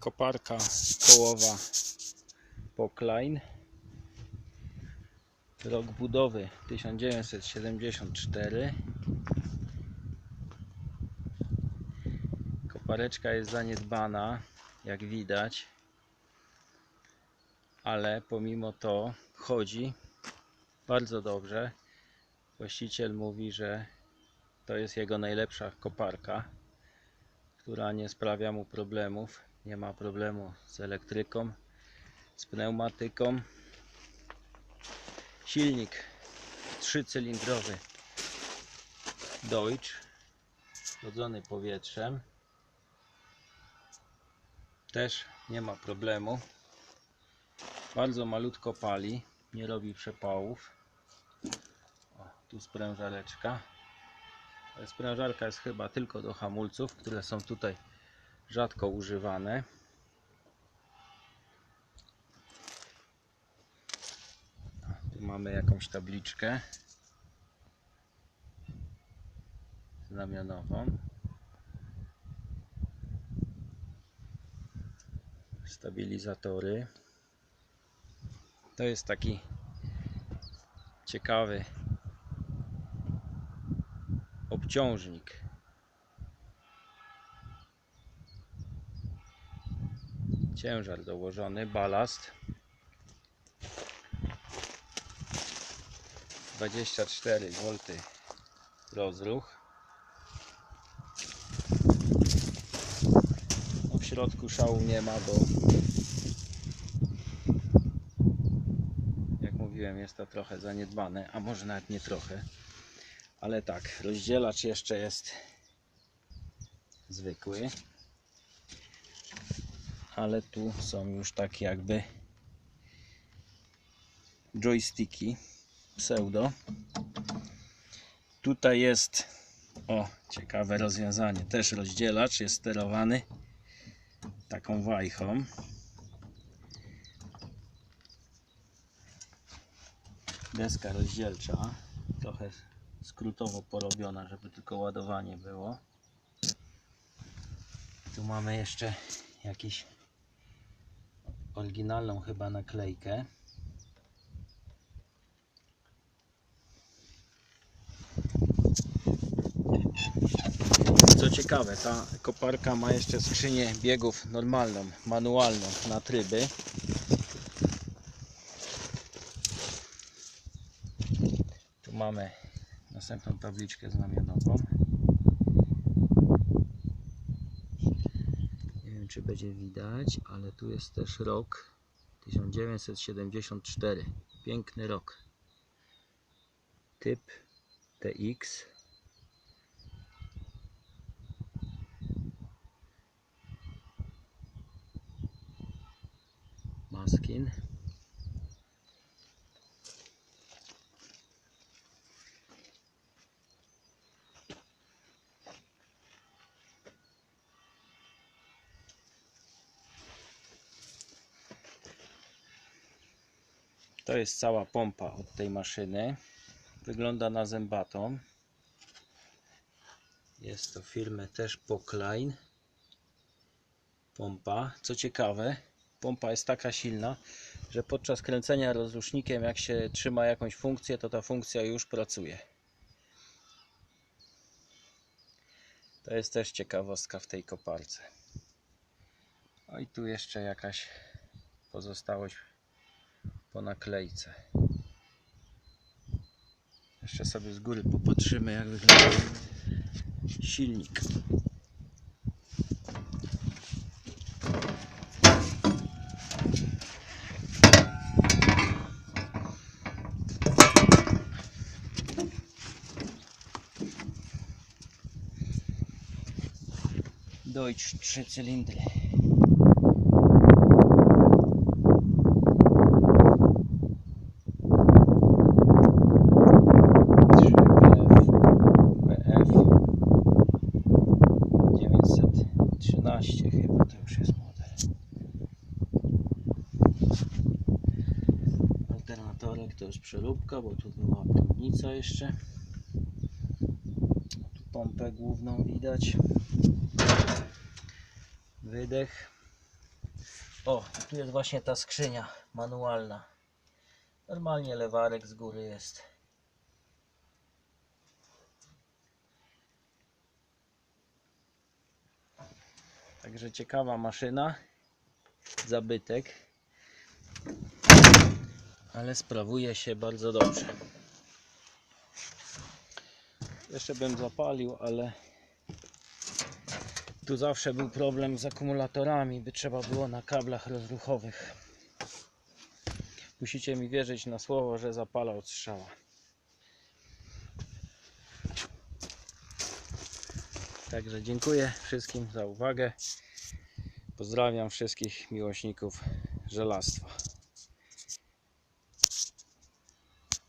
koparka kołowa Pokline. Rok budowy 1974. Kopareczka jest zaniedbana, jak widać, ale pomimo to chodzi bardzo dobrze. Właściciel mówi, że to jest jego najlepsza koparka, która nie sprawia mu problemów. Nie ma problemu z elektryką, z pneumatyką. Silnik trzycylindrowy Deutsch, chłodzony powietrzem. Też nie ma problemu. Bardzo malutko pali, nie robi przepałów. O, tu sprężareczka. Sprężarka jest chyba tylko do hamulców, które są tutaj rzadko używane. Tu mamy jakąś tabliczkę znamionową. Stabilizatory. To jest taki ciekawy obciążnik. Ciężar dołożony, balast 24 V rozruch. No w środku szału nie ma, bo jak mówiłem jest to trochę zaniedbane, a może nawet nie trochę. Ale tak, rozdzielacz jeszcze jest zwykły. Ale tu są już takie jakby joysticki pseudo. Tutaj jest o, ciekawe rozwiązanie. Też rozdzielacz jest sterowany taką wajchą. Deska rozdzielcza, trochę skrótowo porobiona, żeby tylko ładowanie było. Tu mamy jeszcze jakąś oryginalną chyba naklejkę. Co ciekawe, ta koparka ma jeszcze skrzynię biegów normalną, manualną na tryby. Tu mamy następną tabliczkę znamionową. Nie wiem czy będzie widać, ale tu jest też rok 1974. Piękny rok. Typ TX. Maskin. To jest cała pompa od tej maszyny. Wygląda na zębatą. Jest to firmy też Pokline. Pompa. Co ciekawe, pompa jest taka silna, że podczas kręcenia rozrusznikiem, jak się trzyma jakąś funkcję, to ta funkcja już pracuje. To jest też ciekawostka w tej koparce. O i tu jeszcze jakaś pozostałość po naklejce. Jeszcze sobie z góry popatrzymy jak wygląda silnik. Deutsch 3 cylindry. 913 chyba to już jest model. Alternatorek to jest przeróbka, bo tu była prądnica jeszcze. Tu pompę główną widać. Wydech. O, tu jest właśnie ta skrzynia manualna. Normalnie lewarek z góry jest. Także ciekawa maszyna. Zabytek. Ale sprawuje się bardzo dobrze. Jeszcze bym zapalił, ale tu zawsze był problem z akumulatorami, by trzeba było na kablach rozruchowych. Musicie mi wierzyć na słowo, że zapala od strzała. Także dziękuję wszystkim za uwagę. Pozdrawiam wszystkich miłośników żelastwa.